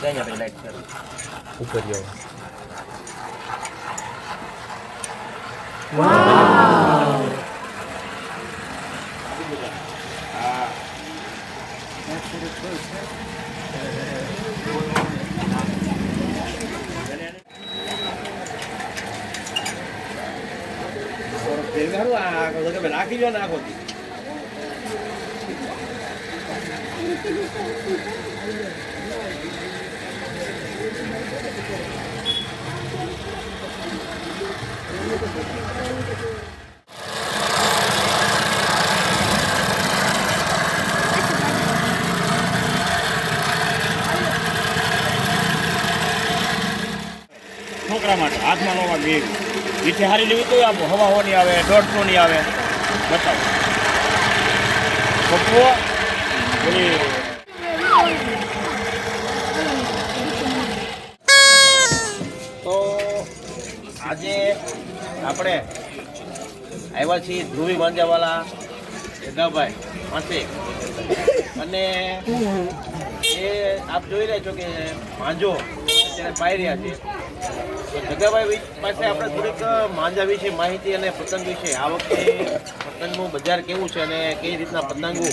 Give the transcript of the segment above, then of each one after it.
ત્યાં આપણે લાઈટ ચાલુ ઉપર જાઓ રાખી લો ને આખો દી. છોકરા માટે હાથમાં નવા બેગ મીઠી હારી લેવી તો આપો. હવા હોની આવે દોઢસો નહીં આવે. બતાવો. પપ્પો પેલી તો આજે આપણે આવ્યા છીએ ધ્રુવી વાંજાવાલા જગાભાઈ માસે અને એ આપ જોઈ રહ્યા છો કે માંજો અત્યારે પાઈ રહ્યા છે. જગાભાઈ પાસે આપણે થોડીક માંજા વિશે માહિતી અને પતંગ વિશે. આ વખતે પતંગનું બજાર કેવું છે અને કઈ રીતના પતંગો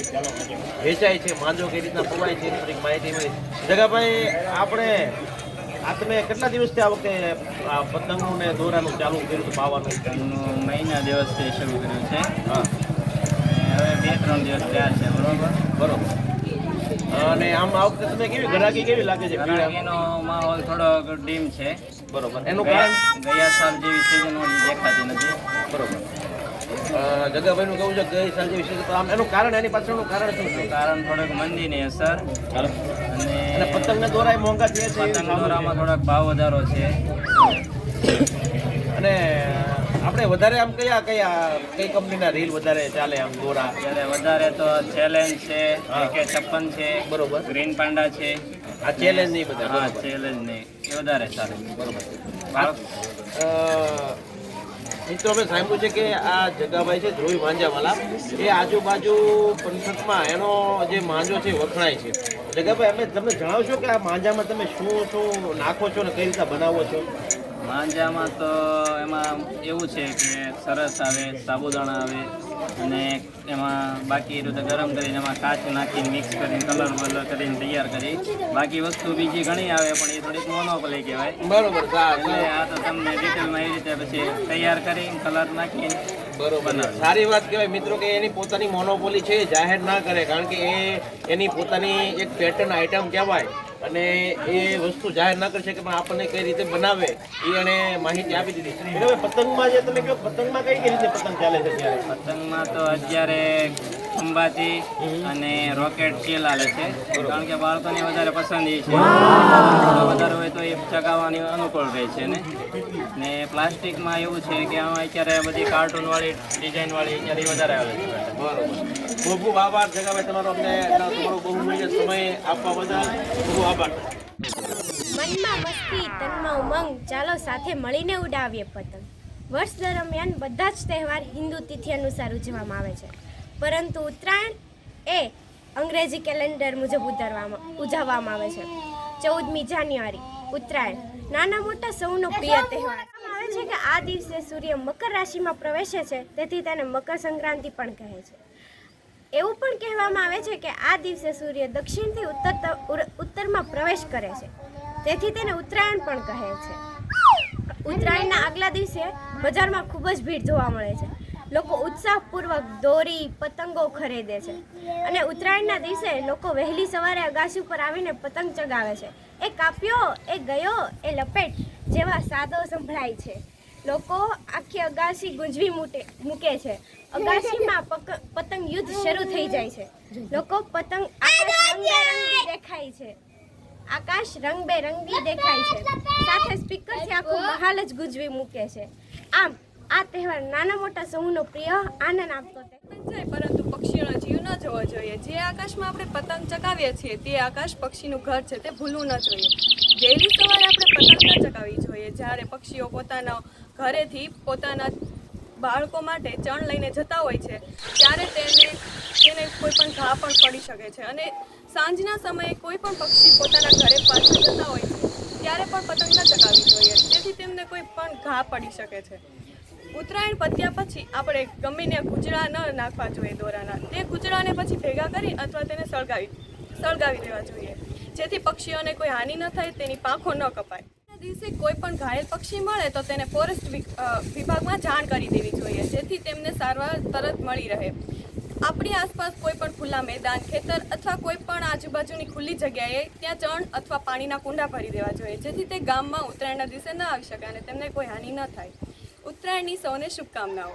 વેચાય છે માંજો કઈ રીતના પવાય છે થોડીક માહિતી મળી. જગાભાઈ આપણે આ તમે કેટલા દિવસથી આ વખતે આ પતંગનું ને દોરાનું ચાલુ કર્યું પાવાનું? મહિના દિવસથી શરૂ કર્યું છે. હા. હવે બે ત્રણ દિવસ થયા છે બરોબર? બરોબર. અને આમ આ વખતે તમે કેવી ગરાકી કેવી લાગે છે? ગરાકીનો માહોલ થોડોક ડીમ છે. બરોબર. એનું કારણ? ગયા સાલ જેવી સિઝન ઓલી દેખાતી નથી. બરોબર. જગાભાઈનું કહું છે? ગઈ સાલ જેવી સિઝન આમ એનું કારણ એની પાછળનું કારણ શું છે? કારણ થોડોક મંદીની અસર. અને પતંગને દોરાય મોંઘા છે પતંગ દોરામાં થોડોક ભાવ વધારો છે. અને આપણે વધારે આમ કયા કયા કઈ કંપનીના રીલ વધારે ચાલે આમ ગોરા ત્યારે વધારે તો ચેલેન્જ છે. કે છપ્પન છે બરોબર. ગ્રીન પાંડા છે. આ ચેલેન્જ નહીં બધા હા ચેલેન્જ નહીં. એ વધારે ચાલે. બરોબર. મિત્રો અમે સાંભળ્યું છે કે આ જગાભાઈ છે ધ્રુવી માંજાવાલા. એ આજુબાજુ પંથકમાં એનો જે માંજો છે વખણાય છે. જગાભાઈ અમે તમને જણાવશો કે આ માંજામાં તમે શું શું નાખો છો ને કઈ રીતે બનાવો છો? માંજામાં તો એમાં એવું છે કે સરસ આવે સાબુદાણા આવે અને એમાં બાકી રીતે ગરમ કરીને એમાં કાચ નાખીને મિક્સ કરીને કલર બલર કરીને તૈયાર કરી. બાકી વસ્તુ બીજી ઘણી આવે પણ એ થોડીક મોનોપલી કહેવાય. બરોબર એટલે આ તો તમને ડિટેલમાં એ રીતે પછી તૈયાર કરીને કલર નાખીને બરોબર સારી. વાત કહેવાય. મિત્રો કે એની પોતાની મોનોપોલી છે જાહેર ના કરે કારણ કે એ એની પોતાની એક પેટર્ન આઇટમ કહેવાય. અને એ વસ્તુ જાહેર ના કરી શકે પણ આપણને કઈ રીતે બનાવે એ એને માહિતી આપી દીધી. એટલે હવે પતંગમાં જે તમે કહો પતંગમાં કઈ કઈ રીતે પતંગ ચાલે છે અત્યારે? પતંગમાં તો અત્યારે ખંભાતી અને રોકેટ ચીલ હાલે છે. કારણ કે બાળકોને વધારે પસંદ એ છે થોડો વધારે હોય તો એ ચગાવવાની અનુકૂળ રહે છે ને? ને પ્લાસ્ટિકમાં એવું છે કે આમાં અત્યારે બધી કાર્ટૂન વાળી ડિઝાઇન વાળી અત્યારે વધારે આવે છે. બરોબર. ખૂબ ખૂબ આભાર. જગાભાઈ તમારો અમને તમારો બહુમૂલ્ય સમય આપવા બદલ ખૂબ ખૂબ આભાર. મનમાં મસ્તી તનમાં ઉમંગ ચાલો સાથે મળીને ઉડાવીએ પતંગ. વર્ષ દરમિયાન બધા જ તહેવાર હિન્દુ તિથિ અનુસાર ઉજવવામાં આવે છે. પરંતુ ઉત્તરાયણ એ અંગ્રેજી કેલેન્ડર મુજબ ઉતરવામાં ઉજવવામાં આવે છે. ચૌદમી જાન્યુઆરી ઉત્તરાયણ. નાના મોટા સૌનો પ્રિય તહેવાર. આવે છે કે આ દિવસે સૂર્ય મકર રાશિમાં પ્રવેશે છે તેથી તેને મકર સંક્રાંતિ પણ કહે છે. એવું પણ કહેવામાં આવે છે કે આ દિવસે સૂર્ય દક્ષિણથી ઉત્તર ઉત્તરમાં પ્રવેશ કરે છે. તેથી તેને ઉત્તરાયણ પણ કહે છે. ઉત્તરાયણના આગલા દિવસે બજારમાં ખૂબ જ ભીડ જોવા મળે છે. લોકો ઉત્સાહપૂર્વક દોરી, પતંગો ખરીદે છે. અને ઉત્તરાયણના દિવસે લોકો વહેલી સવારે અગાસી ઉપર આવીને પતંગ ચગાવે છે. એ કાપ્યો, એ ગયો, એ લપેટ જેવા સાદો સંભળાય છે. લોકો આખી અગાસી ગુંજવી મૂકે છે. અગાસીમાં પતંગ યુદ્ધ શરૂ થઈ જાય છે. લોકો પતંગ રંગબેરંગી દેખાય છે. આકાશ રંગબેરંગી દેખાય છે. સાથે સ્પીકરથી આખું મહાલ જ ગુંજવી મૂકે છે. આમ આ તહેવાર નાના મોટા સૌનો પ્રિય આનંદ આપતો જાય, પરંતુ પક્ષીઓનો જીવ ન જોવો જોઈએ. જે આકાશમાં આપણે પતંગ ચગાવીએ છીએ, તે આકાશ પક્ષીનું ઘર છે, તે ભૂલવું ન જોઈએ. ડેલી સવારે આપણે પતંગ ન ચકાવવી જોઈએ. જ્યારે પક્ષીઓ પોતાના ઘરેથી પોતાના બાળકો માટે ચણ લઈને જતા હોય છે, ત્યારે તેને તેને કોઈ પણ ઘા પણ પડી શકે છે. અને સાંજના સમયે કોઈ પણ પક્ષી પોતાના ઘરે પાછા જતા હોય છે, ત્યારે પણ પતંગ ન ચગાવવી જોઈએ. તેથી તેમને કોઈ પણ ઘા પડી શકે છે. ઉત્તરાયણ પત્યા પછી આપણે ગમીને કૂચડા ન નાખવા જોઈએ દોરાના. તે કૂચડાને પછી ભેગા કરી અથવા તેને સળગાવી સળગાવી દેવા જોઈએ. જેથી પક્ષીઓને કોઈ હાનિ ન થાય, તેની પાંખો ન કપાય. દિવસે કોઈ પણ ઘાયલ પક્ષી મળે તો તેને ફોરેસ્ટ વિભાગમાં જાણ કરી દેવી જોઈએ, જેથી તેમને સારવાર તરત મળી રહે. આપણી આસપાસ કોઈ પણ ખુલ્લા મેદાન, ખેતર અથવા કોઈ પણ આજુબાજુની ખુલ્લી જગ્યાએ ત્યાં ચણ અથવા પાણીના કુંડા ભરી દેવા જોઈએ, જેથી તે ગામમાં ઉત્તરાયણના દિવસે ન આવી શકે અને તેમને કોઈ હાનિ ન થાય. ઉત્તરાયણની સૌને શુભકામનાઓ.